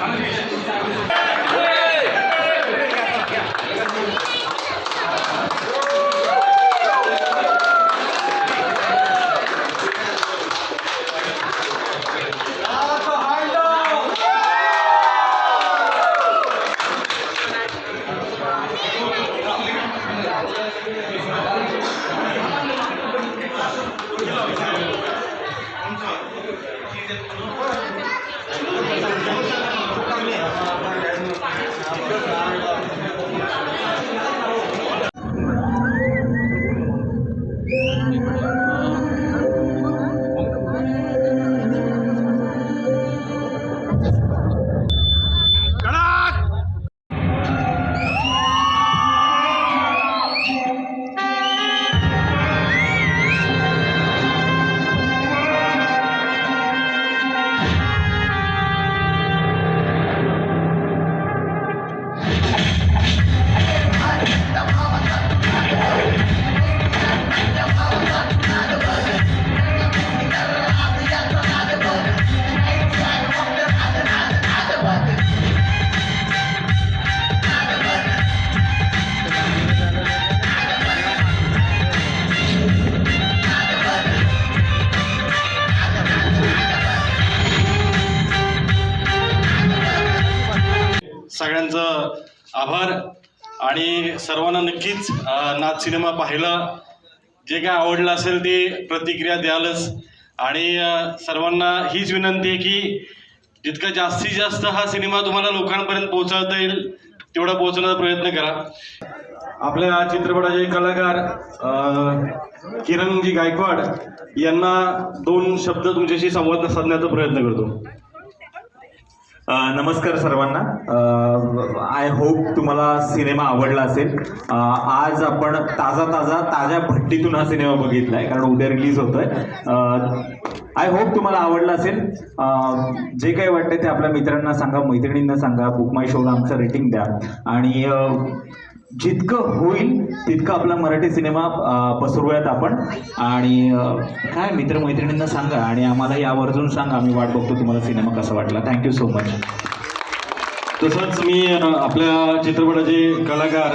楽しみにしてください。सगळ्यांचं आभार. आणि सर्वांना नक्कीच नाच सिनेमा पाहिला. जे काय आवडलं असेल ते प्रतिक्रिया द्यालच. आणि सर्वांना हीच विनंती आहे की जितका जास्तीत जास्त हा सिनेमा तुम्हाला लोकांपर्यंत पोहोचवता येईल तेवढा पोहोचवण्याचा प्रयत्न करा. आपल्या चित्रपटाचे कलाकार किरणजी गायकवाड यांना दोन शब्द तुमच्याशी संवाद साधण्याचा प्रयत्न करतो. नमस्कार सर्वांना. आय होप तुम्हाला सिनेमा आवडला असेल. आज आपण ताजा ताजा ताज्या भट्टीतून हा सिनेमा बघितलाय कारण उद्या रिलीज होतोय. आय होप तुम्हाला आवडला असेल. जे काही वाटतं ते आपल्या मित्रांना सांगा मैत्रिणींना सांगा बुक माय शोला आमचं रेटिंग द्या. आणि जितकं होईल तितकं आपला मराठी सिनेमा पसरवूयात आपण. आणि काय मित्रमैत्रिणींना सांगा आणि आम्हाला यावरून सांगा आम्ही वाट बघतो तुम्हाला सिनेमा कसा वाटला. थँक्यू सो मच तसंच मी आपल्या चित्रपटाचे कलाकार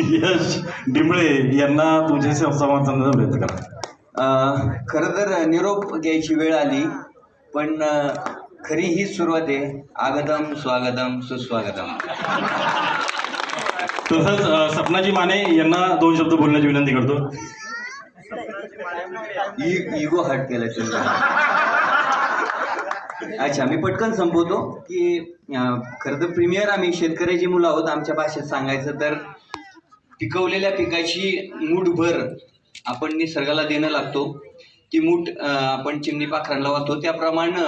यश डिंबळे यांना तुमच्याशी संवाद साधण्याचा प्रयत्न करा खरं तर निरोप घ्यायची वेळ आली पण खरी हीच सुरुवात. आहे आगतम स्वागतम सुस्वागतम. तसंच अ, सपनाजी माने यांना दोन शब्द बोलण्याची विनंती करतो. इ- इगो हट केला तुम्ही अच्छा मी पटकन संपवतो की अं, खरं तर प्रीमियर आम्ही शेतकऱ्याची मुलं आहोत आमच्या भाषेत सांगायचं तर पिकवलेल्या पिकाची मूठभर आपण निसर्गाला देणं लागतो. ती मूठ अं, आपण चिमणी पाखरांना वाहतो. त्याप्रमाणे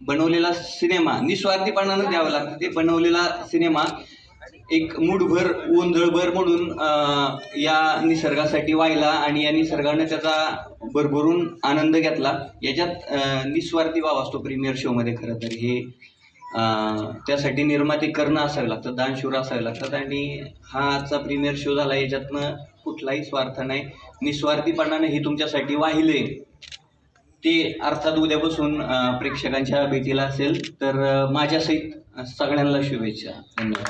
बनवलेला सिनेमा निस्वार्थीपणानं द्यावं लागतं. ते बनवलेला सिनेमा एक मूठभर ओंधळभर म्हणून या निसर्गासाठी वाहिला आणि या निसर्गानं त्याचा भरभरून आनंद घेतला. याच्यात निस्वार्थी भाव असतो प्रीमियर शोमध्ये खरं तर. हे त्यासाठी निर्माते करणं असावं लागतं दानशूर असावे लागतात आणि हा आजचा प्रीमियर शो झाला. याच्यातनं कुठलाही स्वार्थ नाही. निस्वार्थीपणानं हे तुमच्यासाठी वाहिले ते अर्थात उद्यापासून प्रेक्षकांच्या भेटीला असेल तर माझ्यासहित सगळ्यांना शुभेच्छा. धन्यवाद.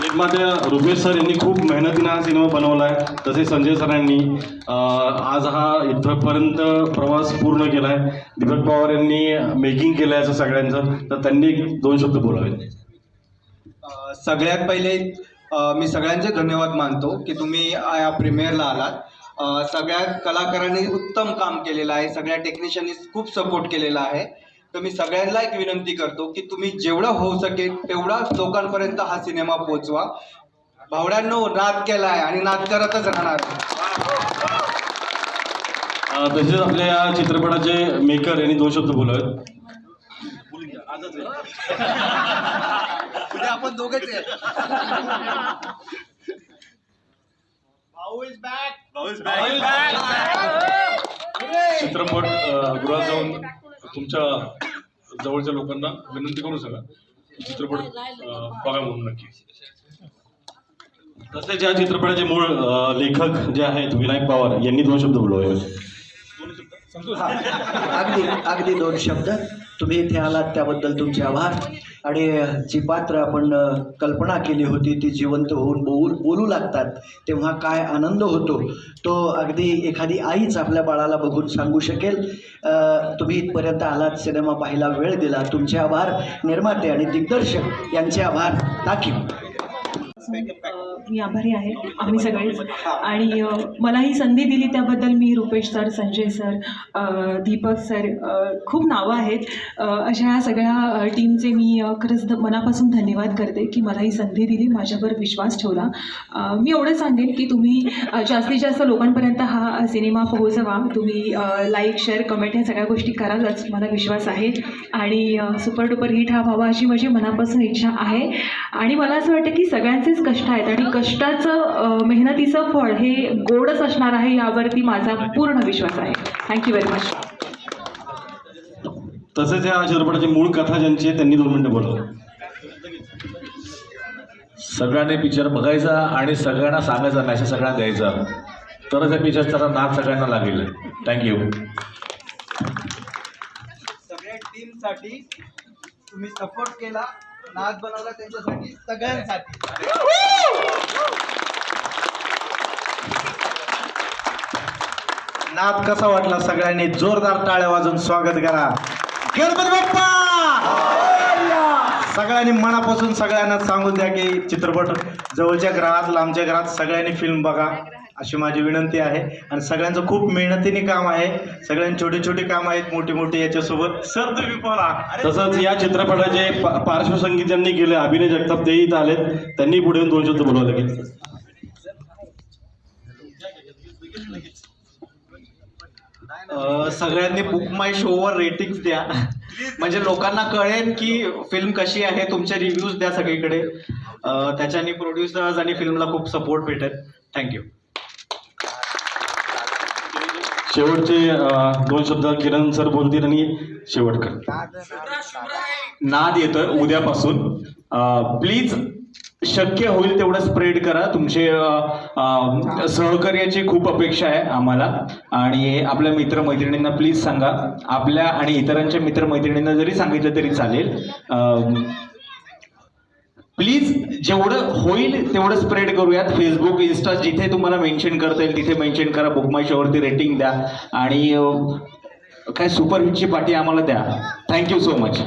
निर्माते रुपेश सर यांनी खूप मेहनतीनं हा सिनेमा बनवला आहे तसेच संजय सरांनी आज हा इथपर्यंत प्रवास पूर्ण केला आहे दीपक पवार यांनी मेकिंग केलं आहे असं सगळ्यांचं. तर त्यांनी एक दोन शब्द बोलावेत. अ, सगळ्यात पहिले मी सगळ्यांचे धन्यवाद मानतो की तुम्ही या प्रीमियरला आलात. सगळ्या कलाकारांनी उत्तम काम केलेलं आहे. सगळ्या टेक्निशियननी खूप सपोर्ट केलेला आहे. तर मी सगळ्यांना एक विनंती करतो की तुम्ही जेवढं होऊ शकेल तेवढा लोकांपर्यंत हा सिनेमा पोहोचवा. भावड्यांनो नाद केला आहे आणि नाद करतच राहणार. अ, तसेच आपल्या या चित्रपटाचे मेकर यांनी दोन शब्द बोलावेत. म्हणजे आपण दोघेच चित्रपट गृहात जाऊन तुमच्या जवळच्या लोकांना विनंती करू सांगा चित्रपट बघा म्हणून नक्की. तसेच या चित्रपटाचे मूळ लेखक जे आहेत विनायक पवार यांनी दोन शब्द बोलवले अगदी अगदी दोन शब्द. तुम्ही इथे आलात त्याबद्दल तुमचे आभार. आणि जी पात्र आपण कल्पना केली होती ती जिवंत होऊन बोल बोलू लागतात तेव्हा काय आनंद होतो तो अगदी एखादी आईच आपल्या बाळाला बघून सांगू शकेल. तुम्ही इथपर्यंत आलात सिनेमा पाहायला वेळ दिला तुमचे आभार निर्माते आणि दिग्दर्शक यांचे आभार. ताकीव मी आभारी आहे. आम्ही सगळेच. आणि मला ही संधी दिली त्याबद्दल मी Rupesh sir Sanjay sir Deepak sir खूप नावं आहेत. अशा ह्या सगळ्या टीमचे मी खरंच मनापासून धन्यवाद करते की मला ही संधी दिली माझ्यावर विश्वास ठेवला. मी एवढं सांगेन की तुम्ही जास्तीत जास्त लोकांपर्यंत हा सिनेमा पोहोचवा. तुम्ही लाईक शेअर कमेंट ह्या सगळ्या गोष्टी करालच मला विश्वास आहे. आणि सुपर डुपर हिट हा व्हावा अशी माझी मनापासून इच्छा आहे. आणि मला असं वाटतं की सगळ्यांचेच कष्ट आहेत आणि कष्टाचं मेहनतीचं फळ हे गोडच असणार आहे यावरती माझा पूर्ण विश्वास आहे. थँक्यू व्हेरी मच तसेच या चित्रपटाची मूळ कथा ज्यांची आहे त्यांनी दोन मिनिटं बोलवलं सगळ्यांनी पिक्चर बघायचा आणि सगळ्यांना सांगायचा मेसेज सगळ्यांना द्यायचा. तरच या पिक्चरचा नाद सगळ्यांना लागेल. थँक्यू सगळ्या टीमसाठी तुम्ही सपोर्ट केला. नाद बनवला त्यांच्यासाठी सगळ्यांसाठी. नाद कसा वाटला सगळ्यांनी? जोरदार टाळ्या वाजून स्वागत करा. गणपती बाप्पा! सगळ्यांनी मनापासून सगळ्यांना सांगून द्या की चित्रपट जवळच्या घरात लांबच्या घरात सगळ्यांनी फिल्म बघा अशी माझी विनंती आहे. आणि सगळ्यांचं खूप मेहनतीने काम आहे. सगळ्यांनी छोटी छोटी काम आहेत मोठी मोठी याच्यासोबत. सर तुम्ही बोला. तसंच या चित्रपटाचे पार्श्वसंगीत ज्यांनी केले अभिनय जगताप तेही इथं आलेत त्यांनी पुढे दोन शब्द बोलवलं गेले सगळ्यांनी बुक माय शोवर रेटिंग्स द्या. म्हणजे लोकांना कळेल की फिल्म कशी आहे तुमचे रिव्ह्यूज द्या सगळीकडे. अ, त्याच्याने प्रोड्युसर्स आणि फिल्मला खूप सपोर्ट भेटेल. थँक्यू शेवटचे दोन शब्द किरण सर बोलतील आणि शेवट कर नाद येतोय उद्यापासून. प्लीज शक्य होईल तेवढं स्प्रेड करा. तुमचे सहकार्याची खूप अपेक्षा आहे आम्हाला. आणि आपल्या मित्रमैत्रिणींना प्लीज सांगा. आपल्या आणि इतरांच्या मित्रमैत्रिणींना जरी सांगितलं तरी चालेल. प्लीज जेवढं होईल तेवढं स्प्रेड करूयात. फेसबुक इन्स्टा जिथे तुम्हाला मेन्शन करता येईल तिथे मेन्शन करा. बुक शोवरती रेटिंग द्या. आणि काय काय सुपरहिटची पाठी आम्हाला द्या. Thank you so much